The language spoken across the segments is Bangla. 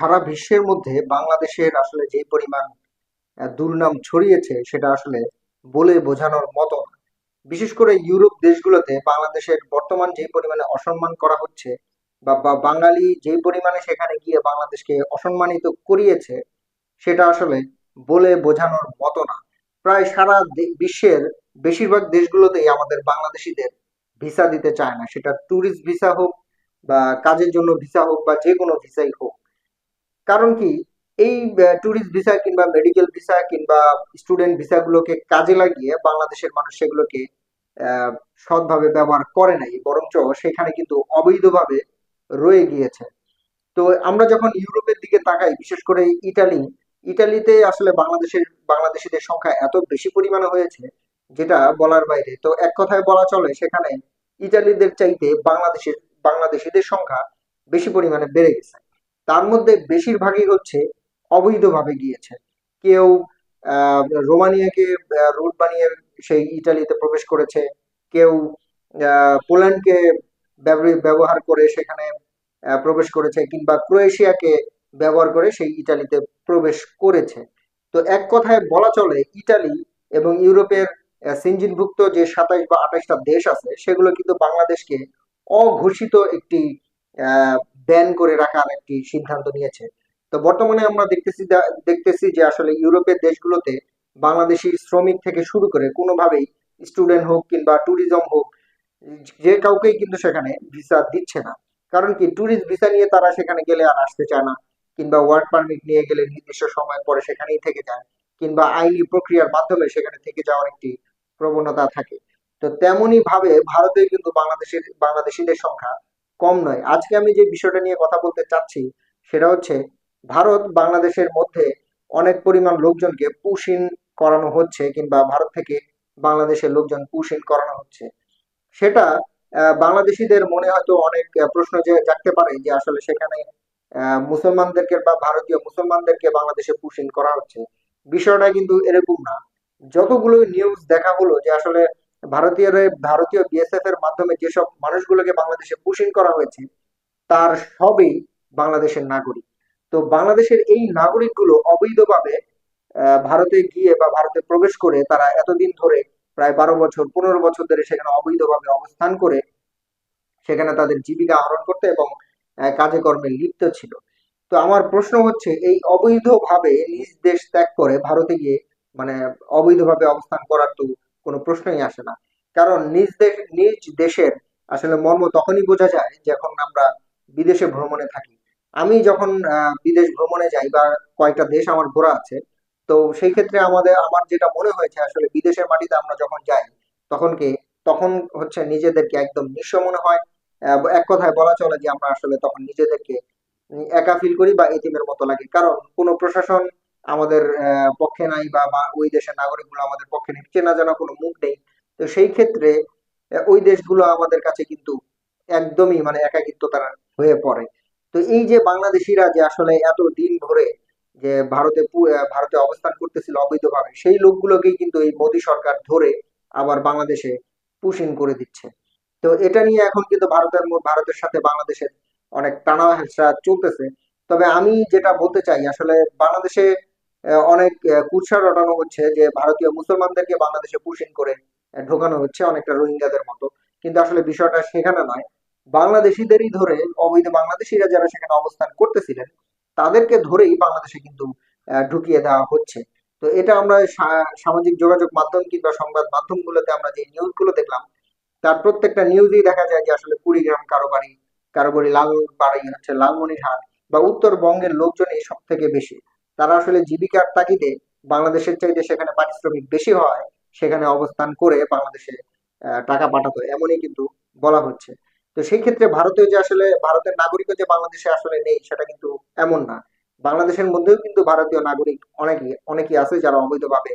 সারা বিশ্বের মধ্যে বাংলাদেশের আসলে যে পরিমাণ দুর্নাম ছড়িয়েছে সেটা আসলে বলে বোঝানোর মতো। বিশেষ করে ইউরোপ দেশগুলোতে বাংলাদেশের বর্তমান যে পরিমাণে অসম্মান করা হচ্ছে বা বাঙালি যে পরিমাণে সেখানে গিয়ে বাংলাদেশকে অসম্মানিত করিয়েছে, সেটা আসলে বলে বোঝানোর মতো না। প্রায় সারা বিশ্বের বেশিরভাগ দেশগুলোতেই আমাদের বাংলাদেশিদের ভিসা দিতে চায় না। সেটা ট্যুরিস্ট ভিসা হোক বা কাজের জন্য ভিসা হোক বা যে কোনো ভিসাই হোক। কারণ কি? এই ট্যুরিস্ট ভিসা কিংবা মেডিকেল ভিসা কিংবা স্টুডেন্ট ভিসাগুলোকে কাজে লাগিয়ে বাংলাদেশের মানুষ সেগুলোকে সৎভাবে ব্যবহার করে নাই, বরঞ্চ সেখানে কিন্তু অবৈধভাবে রয়ে গিয়েছে। তো আমরা যখন ইউরোপের দিকে তাকাই, বিশেষ করে ইটালি, ইটালিতে আসলে বাংলাদেশের, বাংলাদেশিদের সংখ্যা এত বেশি পরিমাণে হয়েছে, যেটা বলার বাইরে। তো এক কথায় বলা চলে, সেখানে ইটালিদের চাইতে বাংলাদেশের, বাংলাদেশিদের সংখ্যা বেশি পরিমাণে বেড়ে গেছে। তার মধ্যে বেশিরভাগই হচ্ছে অবৈধভাবে গিয়েছে। কেউ রোমানিয়াকে রুট বানিয়ে সেই ইটালিতে প্রবেশ করেছে। কেউ পোল্যান্ডকে ব্যবহার করে সেখানে প্রবেশ করেছে কিংবা ক্রোয়েশিয়াকে ব্যবহার করে সেই ইটালিতে প্রবেশ করেছে। তো এক কথায় বলা চলে, ইটালি এবং ইউরোপের সিঞ্জিনভুক্ত যে সাতাইশ বা আঠাইশটা দেশ আছে, সেগুলো কিন্তু বাংলাদেশকে অঘোষিত একটি ব্যান করে রাখার একটি সিদ্ধান্ত নিয়েছে। তো বর্তমানে আমরা দেখতেছি দেখতেছি যে আসলে ইউরোপের দেশগুলোতে বাংলাদেশি শ্রমিক থেকে শুরু করে কোনোভাবেই স্টুডেন্ট হোক কিংবা ট্যুরিজম হোক, যে কাউকেই কিন্তু সেখানে ভিসা দিচ্ছে না। কারণ কি ট্যুরিস্ট ভিসা নিয়ে তারা সেখানে গেলে আর আসতে চায় না, কিংবা ওয়ার্ক পারমিট নিয়ে গেলে নির্দিষ্ট সময় পরে সেখানেই থেকে যায়, কিংবা আইনি প্রক্রিয়ার মাধ্যমে সেখানে থেকে যাওয়ার একটি প্রবণতা থাকে। তো তেমনি ভাবে ভারতে কিন্তু বাংলাদেশের, বাংলাদেশিদের সংখ্যা কম নয়। আজকে আমি যে বিষয়টা নিয়ে কথা বলতে চাচ্ছি, সেটা হচ্ছে ভারত বাংলাদেশের মধ্যে অনেক পরিমাণ লোকজনকে পুশ করানো হচ্ছে কিংবা ভারত থেকে বাংলাদেশের লোকজন পুশ করানো হচ্ছে। সেটা বাংলাদেশীদের মনে হয়তো অনেক প্রশ্ন যে জাগতে পারে যে আসলে সেখানে মুসলমানদেরকে বা ভারতীয় মুসলমানদেরকে বাংলাদেশে পুশিং করা হচ্ছে। বিষয়টা কিন্তু এরকম না। যতগুলো নিউজ দেখা হলো যে আসলে ভারতীয় ভারতীয় বিএসএফ এর মাধ্যমে যেসব মানুষগুলোকে বাংলাদেশে পুশিং করা হয়েছে, তার সবই বাংলাদেশের নাগরিক। তো বাংলাদেশের এই নাগরিকগুলো অবৈধভাবে ভারতে গিয়ে বা ভারতে প্রবেশ করে তারা এতদিন ধরে প্রায় বারো বছর, পনেরো বছর ধরে সেখানে অবৈধভাবে অবস্থান করে সেখানে তাদের জীবিকা আহরণ করতে এবং কাজে কর্মে লিপ্ত ছিল। তো আমার প্রশ্ন হচ্ছে, এই অবৈধভাবে নিজ দেশ ত্যাগ করে ভারতে গিয়ে মানে অবৈধভাবে অবস্থান করার তো কোনো প্রশ্নই আসে না। কারণ নিজ দেশ নিজ দেশের আসলে মর্ম তখনই বোঝা যায় যখন আমরা বিদেশে ভ্রমণে থাকি। আমি যখন বিদেশ ভ্রমণে যাই বা কয়েকটা দেশ আমার ঘোরা আছে, তো সেই ক্ষেত্রে আমাদের, আমার যেটা মনে হয়েছে আসলে বিদেশের মাটিতে আমরা যখন যাই, তখন কি, তখন হচ্ছে নিজেদেরকে একদম নিঃস্ব মনে হয়। এক কথায় বলা চলে যে আমরা আসলে তখন নিজেদেরকে একা ফিল করি বা এতিমের মতো লাগে। কারণ কোনো প্রশাসন আমাদের পক্ষে নাই বা ওই দেশের নাগরিকগুলো আমাদের পক্ষে নেই। চেনা জানা কোনো মুখ নেই। তো সেই ক্ষেত্রে ওই দেশগুলো আমাদের কাছে কিন্তু একদমই মানে একাকিত্ব তারা হয়ে পড়ে। তো এই যে বাংলাদেশিরা যে আসলে এত দিন ধরে যে ভারতে ভারতে অবস্থান করতেছিল অবৈধভাবে, সেই লোকগুলোকেই কিন্তু এই মোদী সরকার ধরে আবার বাংলাদেশে পুশ করে দিচ্ছে। তো এটা নিয়ে এখন কিন্তু ভারতের ভারতের সাথে বাংলাদেশের অনেক টানা চলতেছে। তবে আমি যেটা বলতে চাই, আসলে বাংলাদেশে অনেক কুৎসা রটানো হচ্ছে যে ভারতীয় মুসলমানদেরকে বাংলাদেশে পুশিং করে ঢোকানো হচ্ছে অনেকটা রোহিঙ্গাদের মতো। কিন্তু আসলে বিষয়টা সেখানে নয়। বাংলাদেশিদেরই ধরে অবৈধ বাংলাদেশিরা যারা সেখানে অবস্থান করতেছিলেন, তাদেরকে ধরেই বাংলাদেশে কিন্তু ঢুকিয়ে দেওয়া হচ্ছে। তো এটা আমরা সামাজিক যোগাযোগ মাধ্যম কিংবা সংবাদ মাধ্যমগুলোতে আমরা যে নিউজগুলো দেখলাম, তার প্রত্যেকটা নিউজেই দেখা যায় যে আসলে কুড়িগ্রাম কারও বাড়ি কারও বাড়ি লাল, বাড়ি হচ্ছে লালমনিরহাট বা উত্তরবঙ্গের লোকজনই সব থেকে বেশি। তারা আসলে জীবিকার তাগিদে বাংলাদেশের চাইতে সেখানে পারিশ্রমিক বেশি হয়, সেখানে অবস্থান করে বাংলাদেশে টাকা পাঠাতো, এমনই কিন্তু বলা হচ্ছে। তো সেই ক্ষেত্রে ভারতীয় যে আসলে, ভারতের নাগরিকও যে বাংলাদেশে আসলে নেই, সেটা কিন্তু এমন না। বাংলাদেশের মধ্যেও কিন্তু ভারতীয় নাগরিক অনেকেই অনেকেই আছে যারা অবৈধভাবে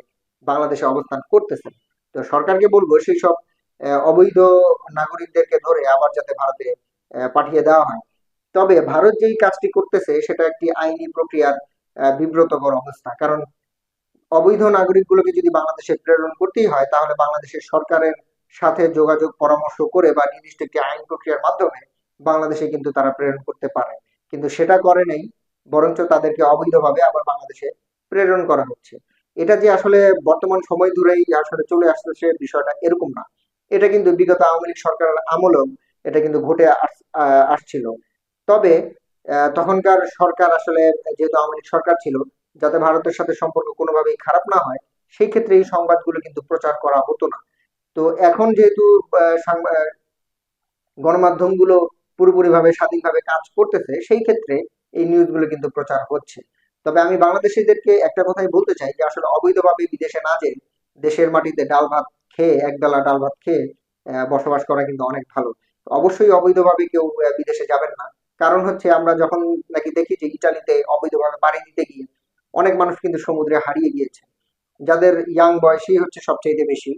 বাংলাদেশে অবস্থান করতেছেন তো সরকারকে বলব সেই সব অবৈধ নাগরিকদেরকে ধরে আবার যাতে ভারতে পাঠিয়ে দেওয়া হয়। তবে ভারত যেই কাজটি করতেছে, সেটা একটি আইনি প্রক্রিয়ার বিব্রতকর অবস্থা। কারণ অবৈধ নাগরিকগুলোকে যদি বাংলাদেশে প্রেরণ করতেই হয়, তাহলে বাংলাদেশের সরকারের সাথে যোগাযোগ, পরামর্শ করে বা নির্দিষ্ট একটি আইন প্রক্রিয়ার মাধ্যমে বাংলাদেশে কিন্তু তারা প্রেরণ করতে পারে। কিন্তু সেটা করে নেই, বরঞ্চ তাদেরকে অবৈধভাবে আবার বাংলাদেশে প্রেরণ করা হচ্ছে। এটা যে আসলে বর্তমান সময় ধরেই আসলে চলে আসতেছে বিষয়টা এরকম না। এটা কিন্তু বিগত আওয়ামী লীগ সরকারের আমলেও এটা কিন্তু ঘটে আস- আসছিল। তবে তখনকার সরকার আসলে যেহেতু আওয়ামী লীগ সরকার ছিল, যাতে ভারতের সাথে সম্পর্ক কোনোভাবেই খারাপ না হয়, সেই ক্ষেত্রে এই সংবাদগুলো কিন্তু প্রচার করা হতো না। তো এখন যেহেতু গণমাধ্যমগুলো পুরোপুরিভাবে স্বাধীনভাবে কাজ করতেছে, সেই ক্ষেত্রে এই নিউজগুলো কিন্তু প্রচার হচ্ছে। তবে আমি বাংলাদেশিদেরকে একটা কথাই বলতে চাই যে আসলে অবৈধভাবে বিদেশে না যেয়ে দেশের মাটিতে ডাল ভাত খেয়ে, একবেলা ডাল ভাত খেয়ে বসবাস করা কিন্তু অনেক ভালো। অবশ্যই অবৈধভাবে কেউ বিদেশে যাবেন না। কারণ হচ্ছে আমরা যখন নাকি দেখি যে ইটালিতে অবৈধভাবে পাড়ি দিতে গিয়ে অনেক মানুষ কিন্তু সমুদ্রে হারিয়ে গিয়েছে। যাদের ইয়াং বয়সী হচ্ছে সবচাইতে বেশি,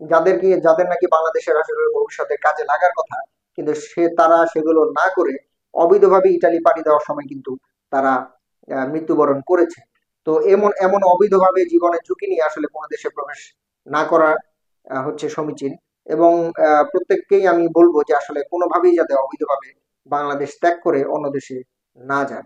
যাদেরকে, যাদের নাকি বাংলাদেশের আসলে ভবিষ্যতে কাজে লাগার কথা, কিন্তু সে, তারা সেগুলো না করে অবৈধভাবে ইটালি পাড়ি দেওয়ার সময় কিন্তু তারা মৃত্যুবরণ করেছে। তো এমন এমন অবৈধভাবে জীবনের ঝুঁকি নিয়ে আসলে কোনো দেশে প্রবেশ না করা হচ্ছে সমীচীন। এবং প্রত্যেককেই আমি বলব যে আসলে কোনোভাবেই যাতে অবৈধভাবে বাংলাদেশ ত্যাগ করে অন্য দেশে না যান।